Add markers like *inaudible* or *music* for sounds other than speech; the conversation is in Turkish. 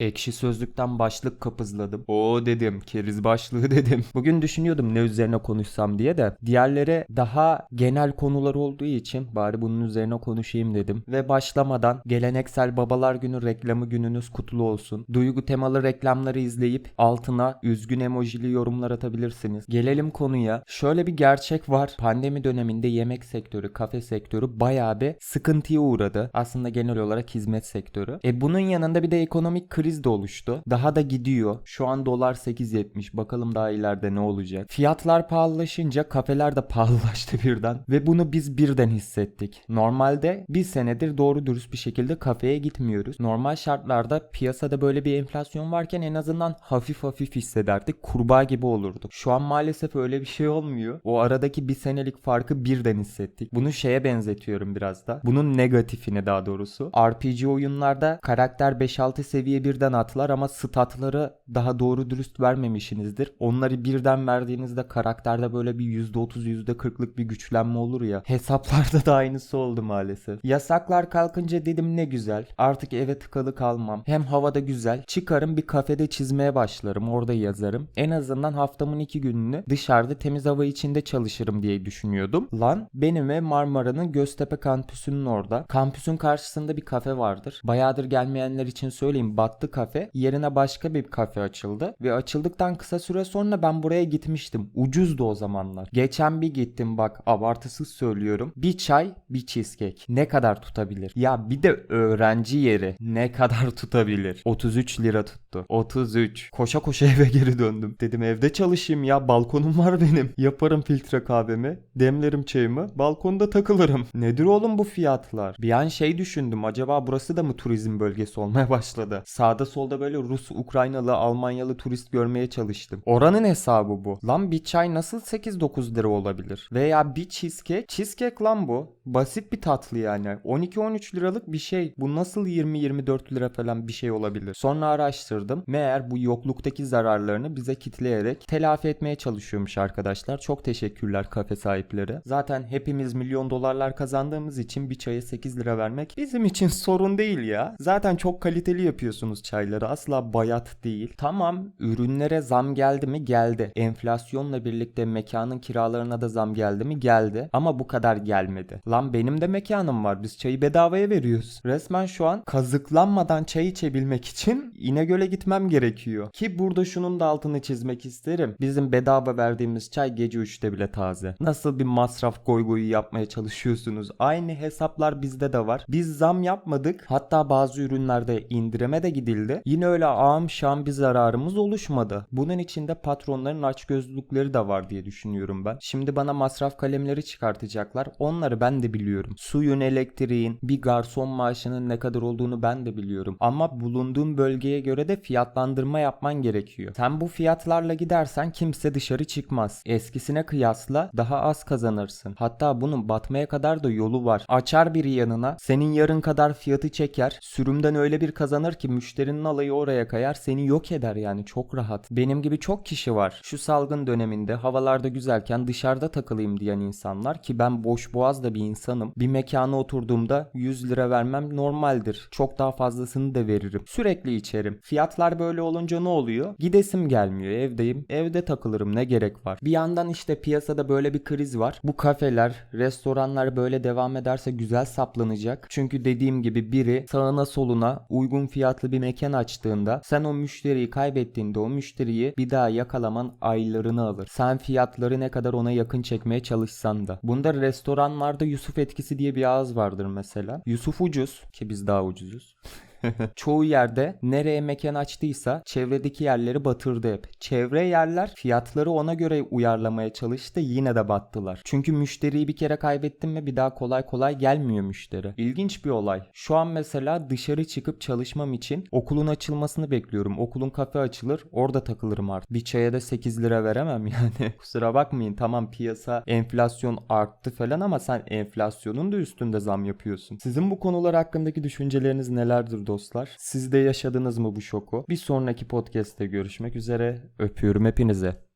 Ekşi sözlükten başlık kapızladım. O dedim, keriz başlığı *laughs* dedim. Bugün düşünüyordum ne üzerine konuşsam diye de. Diğerleri daha genel konular olduğu için bari bunun üzerine konuşayım dedim. Ve başlamadan geleneksel babalar günü reklamı gününüz kutlu olsun. Duygu temalı reklamları izleyip altına üzgün emojili yorumlar atabilirsiniz. Gelelim konuya. Şöyle bir gerçek var. Pandemi döneminde yemek sektörü, kafe sektörü bayağı bir sıkıntıya uğradı. Aslında genel olarak hizmet sektörü. E bunun yanında bir de ekonomik kriz de oluştu. Daha da gidiyor. Şu an dolar 8.70. Bakalım daha ileride ne olacak. Fiyatlar pahalılaşınca kafeler de *laughs* pahalılaştı birden. Ve bunu biz birden hissettik. Normalde bir senedir doğru dürüst bir şekilde kafeye gitmiyoruz. Normal şartlarda piyasada böyle bir enflasyon varken en azından hafif hafif hissederdik. Kurbağa gibi olurduk. Şu an maalesef öyle bir şey olmuyor. O aradaki bir senelik farkı birden hissettik. Bunu şeye benzetiyorum biraz da. Bunun negatifini daha doğrusu. RPG oyunlarda karakter 5-6 seviye birden atlar ama statları daha doğru dürüst vermemişsinizdir. Onları birden verdiğinizde karakterde böyle bir %30 %40'lık bir güçlenme olur ya. *laughs* Hesaplarda da aynısı oldu maalesef. Yasaklar kalkınca dedim ne güzel. Artık eve tıkalı kalmam. Hem havada güzel. Çıkarım bir kafede çizmeye başlarım. Orada yazarım. En azından haftamın iki gününü dışarıda temiz hava içinde çalışırım diye düşünüyordum. Lan benim ve Marmara'nın Göztepe kampüsünün orada. Kampüsün karşısında bir kafe vardır. Bayağıdır gelmeyenler için söyleyeyim. Battı kafe. Yerine başka bir kafe açıldı. Ve açıldıktan kısa süre sonra ben buraya gitmiştim. Ucuzdu o zamanlar. Geçen bir gittim bak abartısız söylüyorum. Bir çay bir cheesecake. Ne kadar tutabilir? Ya bir de öğrenci yeri. Ne kadar *laughs* tutabilir? 33 lira tuttu. 33. Koşa koşa eve geri döndüm. Dedim evde çalışayım ya. Balkonum var benim. Yaparım filtre kahvemi. Demlerim çayımı. Balkonda takılırım. Nedir oğlum bu fiyatlar? Bir an şey düşündüm. Acaba burası da mı turizm bölgesi olmaya başladı? Sağda solda böyle Rus, Ukraynalı, Almanyalı turist görmeye çalıştım. Oranın hesabı bu. Lan bir çay nasıl 8-9 lira olabilir? Veya bir cheesecake. Cheesecake lan bu. Basit bir tatlı yani. 12-13 liralık bir şey. Bu nasıl 20-24 lira falan bir şey olabilir? Sonra araştırdım. Meğer bu yokluktaki zararlarını bize kitleyerek telafi etmeye çalışıyormuş arkadaşlar. Çok teşekkürler kafe sahipleri. Zaten hepimiz milyon dolarlar kazandığımız için bir çaya 8 lira vermek bizim için sorun değil ya. Zaten çok kaliteli yapıyorsunuz çayları. Asla bayat değil. Tamam ürünlere zam geldi mi? Geldi. Enflasyonla birlikte mekanın kiralarına da zam geldi mi? Geldi. Ama bu kadar gelmedi. Lan benim de mekanım var. Biz çayı bedavaya veriyoruz. Resmen şu an kazıklanmadan çay içebilmek için İnegöl'e gitmem gerekiyor. Ki burada şunun da altını çizmek isterim. Bizim bedava verdiğimiz çay gece 3'te bile taze. Nasıl bir masraf goy goyu yapmaya çalışıyorsunuz? Aynı hesaplar bizde de var. Biz zam yapmadık. Hatta bazı ürünlerde indirime de gidildi. Yine öyle ağam şam bir zararımız oluşmadı. Bunun içinde patronların açgözlülükleri de var diye düşünüyorum ben. Şimdi bana masraf kalemleri çıkartacaklar. Onları ben de biliyorum. Suyun, elektriğin, bir garson maaşının ne kadar olduğunu ben de biliyorum. Ama bulunduğum bölgeye göre de fiyatlandırma yapman gerekiyor. Sen bu fiyatlarla gidersen kimse dışarı çıkmaz. Eskisine kıyasla daha az kazanırsın. Hatta bunun batmaya kadar da yolu var. Açar biri yanına senin yarın kadar fiyatı çeker. Sürümden öyle bir kazanır ki müşterinin alayı oraya kayar seni yok eder yani çok rahat. Benim gibi çok kişi var. Şu salgın döneminde havalarda güzelken dışarıda takılayım diyen insanlar ki ben boş boğaz da bir insanım. Bir mekana oturduğumda 100 lira vermem normaldir. Çok daha fazlasını da veririm. Sürekli içerim. Fiyatlar böyle olunca ne oluyor? Gidesim gelmiyor. Evdeyim. Evde takılırım. Ne gerek var? Bir yandan işte piyasada böyle bir kriz var. Bu kafeler, restoranlar böyle devam ederse güzel saplanacak. Çünkü dediğim gibi biri sağına soluna uygun fiyatlı bir mekan açtığında sen o müşteriyi kaybettiğinde o müşteriyi bir daha yakalaman aylarını alır. Sen fiyatları ne kadar ona yakın çekmeye çalışsan da. Bunda restoranlarda Yusuf etkisi diye bir ağız vardır mesela. Yusuf ucuz ki biz daha ucuzuz. *laughs* Çoğu yerde nereye mekan açtıysa çevredeki yerleri batırdı hep. Çevre yerler fiyatları ona göre uyarlamaya çalıştı yine de battılar. Çünkü müşteriyi bir kere kaybettin mi bir daha kolay kolay gelmiyor müşteri. İlginç bir olay. Şu an mesela dışarı çıkıp çalışmam için okulun açılmasını bekliyorum. Okulun kafe açılır orada takılırım artık. Bir çaya da 8 lira veremem *laughs* yani. Kusura bakmayın tamam piyasa enflasyon arttı falan ama sen enflasyonun da üstünde zam yapıyorsun. Sizin bu konular hakkındaki düşünceleriniz nelerdir dostlar? Siz de yaşadınız mı bu şoku? Bir sonraki podcast'te görüşmek üzere. Öpüyorum hepinize.